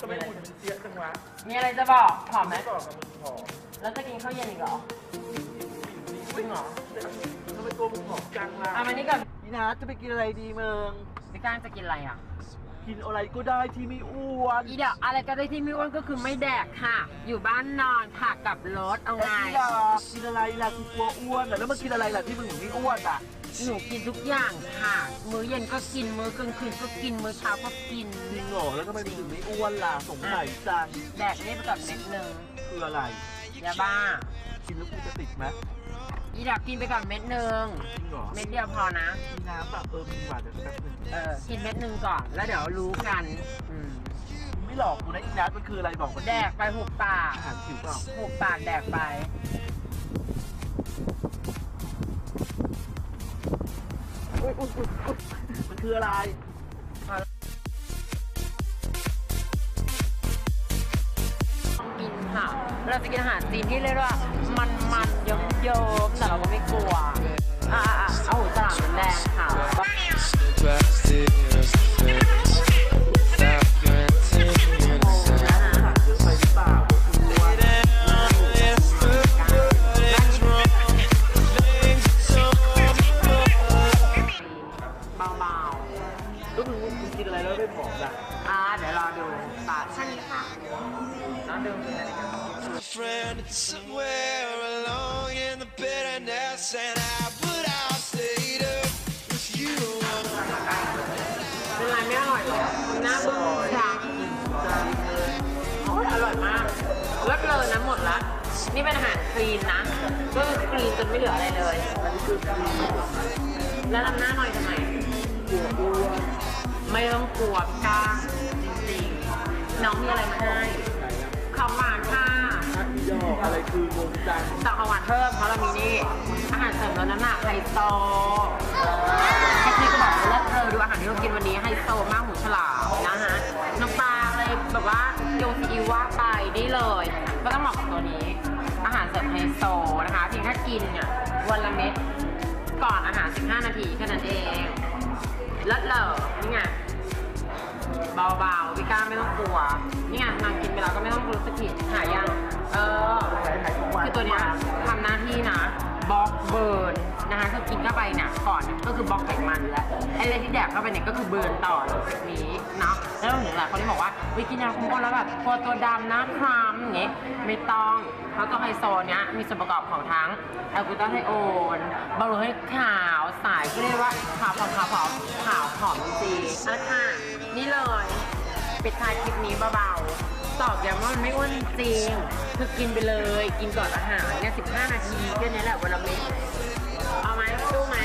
ทำไมหุ่นมันเสียจังวะมีอะไรจะบอกผอมไหมไม่บอกกับมึงผอมแล้วจะกินข้าวเย็นอีกเหรอจริงเหรอทำไมตัวมึงผอมจังล่ะเอามานี่ก่อนนี่นะจะไปกินอะไรดีเมืองพี่ก้างจะกินอะไรอะ กินอะไรก็ได้ที่ไม่อ้วนอีเดี๋ยวอะไรก็ได้ที่ไม่อ้วนก็คือไม่แดกค่ะ อยู่บ้านนอนค่ะกลับรถเอาไงไอ้ล่ะกินอะไรล่ะกูกลัวอ้วนอะแล้วมากินอะไรล่ะที่มึงถึงไม่อ้วนอะ หนูกินทุกอย่างค่ะ มื้อเย็นก็กิน มื้อกลางคืนก็กิน มื้อเช้าก็กิน จริงเหรอแล้วทำไมมึงถึงไม่อ้วนล่ะสงสัยจังแดกนี่ไปก่อนเม็ดหนึ่งคืออะไรยาบ้ากินแล้วกูจะติดไหมอีดับกินไปก่อนเม็ดหนึ่งจริงเหรอเม็ดเดียวพอนะ มีน้ำแบบเออมีหวานเดี๋ยวแป๊บนึงเออ กินเม็ดหนึ่งก่อน แล้วเดี๋ยวรู้กันอืมมึงไม่หลอกกูนะอีนัทมันคืออะไรบอกมันแดกไปหุบปากอาหารผิวเปล่าหุบปากแดกไป มันคืออะไรกินค่ะ เราจะกินอาหารจีนที่เรียกว่า มันมันๆเยิ้มเยิ้มๆแต่เราก็ไม่กลัว เบาแล้วมึงมึงกินอะไรแล้วไม่ผอมล่ะๆอ่าเดี๋ยวรอดูปากช่างนี้ค่ะรอดูกินอะไรกัน friend somewhere along in the bitterness, and I would have stayed up with you. เป็นไรไม่อร่อยเหรอหน้าบึ้งจังโอ้ยอร่อยมากเลิศเลยนะหมดละ นี่เป็นอาหารคลีนนะ ก็คือคลีนจนไม่เหลืออะไรเลย แล้วทำหน้าหน่อยทำไม กลัวอ้วนไม่ต้องกลัวกล้าจริงๆ น้องมีอะไรมาให้ของหวานค่ะถ้าอีดอกอะไรคืองงจังสั่งของหวานเพิ่มเพราะเรามีนี่อาหารเสริมลดน้ำหนักไฮโซแค่นี้ก็บอกเลยว่าเธอดูอาหารที่เรากินวันนี้ไฮโซมากหมูฉลามนะฮะน้ำปลาเลยแบบว่าโยนซีอิ๊วว่าไปได้เลย ก็ต้องเหมาะกับตัวนี้ อาหารเสริมไฮโซนะคะเพียงแค่กินเนี่ยวันละเม็ดก่อนอาหาร 15 นาทีแค่นั้นเอง เลิศเลอนี่ไงเบาๆพี่ก้าไม่ต้องกลัว นี่ไงนางกินไปแล้วก็ไม่ต้องรู้สึกผิดหายยัง เออ คือตัวเนี้ยทำหน้าที่นะ บล็อกเบิร์นนะคะคือกินเข้าไปเนี่ยก่อนก็คือบล็อกไขมันแล้วไอ้อะไรที่แดกเข้าไปเนี่ยก็คือเบิร์นต่อจากนี้เนาะแล้วถึงหลายคนที่บอกว่าวิกินยาคุมอ้วนแล้วแบบกลัวตัวดำนะครามอย่างเงี้ยไม่ต้องเพราะตัวไฮโซเนี้ยมีส่วนประกอบของทั้งแอลกูตาไทโอนบำรุงให้ขาวใสก็เรียกว่าขาวผอมขาวผอมขาวหอมจริงๆแล้วค่ะนี่เลยปิดท้ายคลิปนี้เบาๆ ตอบย้ำว่ามันไม่อ้วนจริง คือกินไปเลย กินก่อนอาหารเนี่ย15 นาทีแค่นี้แหละวันละเม็ดเอาไหมสู้ไหม